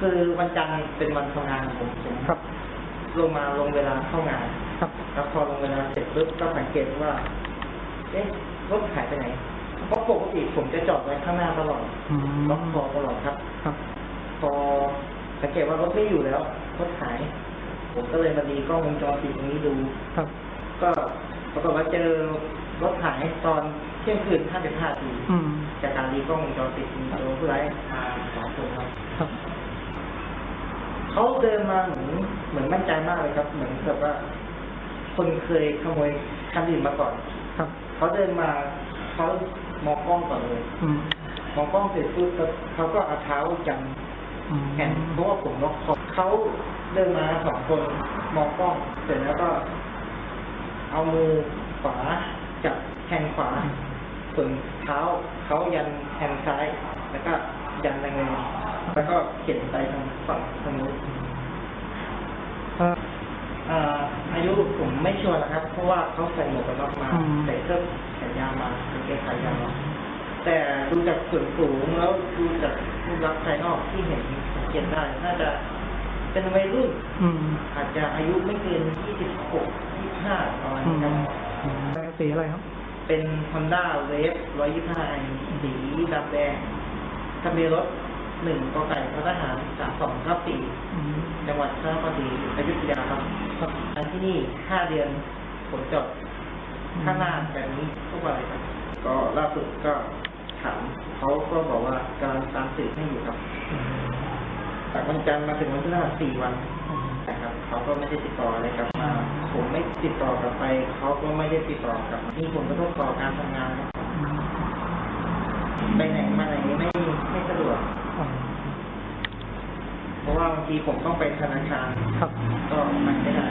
คือวันจันทร์เป็นวันทำงานของผมผมครับ ลงมาลงเวลาเข้างานครับ แล้วพอลงเวลาเสร็จปุ๊บก็สังเกตว่าเอ๊ะรถหายไปไหนเพราะปกติผมจะจอดไว้ข้างหน้าตลอดอืม ล็อกคอตลอดครับ ครับ พอสังเกตว่ารถไม่อยู่แล้วรถหาย ผมก็เลยมาดีกล้องวงจรปิดตรงนี้ดู ครับ ก็ปรากฏว่าเจอรถหายตอนเที่ยงคืน55นาทีอืม จากการดีกล้องวงจรปิดมีตัวผู้ร้ายมาสองคนครับ ครับ เขาเดินมาเหมือนเหมือนมั่นใจมากเลยครับ เหมือนกับว่า คนเคยขโมยคันอื่นมาก่อน ครับ เขาเดินมาเขามองกล้องก่อนเลยอืมมองกล้องเสร็จปุ๊บเขาเขาก็เอาเท้าจันอืมแขนเพราะว่าผมล็อกคอเขาเดินมาสองคนมองกล้องเสร็จแล้วก็ เอามือขวาจับแขนขวา ส่วนเท้าเขายันแขนซ้าย แล้วก็ยันแรงๆแล้วก็เข็นไปทางฝั่งทางนู้นเอ่ออ่าอายุผมไม่ชัวร์นะครับ เพราะว่าเขาใส่หมวกกันน็อกมาอืมใส่เสื้อแขนยาวมาเป็นเกงขายาวมาแต่ดูจากส่วนสูงแล้วดูจากรูปลักษณ์ภายนอกที่เห็นสังเกตได้ น่าจะเป็นวัยรุ่นอืมอาจจะอายุไม่เกิน26 25ประมาณอืนี้มครับอืมสีอะไรครับ เป็น Honda Wave 125i สีดำแดงทะเบียนรถหนึ่งกไก่พทหารสามสองทับสี่อืมจังหวัดพระนครศรีอยุธยาครับครับอันที่นี่ห้าเดือนผลจดข้างหน้าแบบนี้ทุกวันเลยครับ ก็ล่าสุดก็ถามเขาก็บอกว่ากำลังตามสืบให้อยู่ครับอืมจากวันจันทร์มาถึงวันพฤหัสสี่วันอืมนะครับ เขาก็ไม่ได้ติดต่ออะไรกลับมาผมไม่ติดต่อกลับไป เขาก็ไม่ได้ติดต่อกลับนี่ผมก็ต้องต่อการทำงานไปไหนมาไหนไม่ไม่สะดวกเพราะว่าบางทีผมต้องไปธนาคารก็มันไม่ได้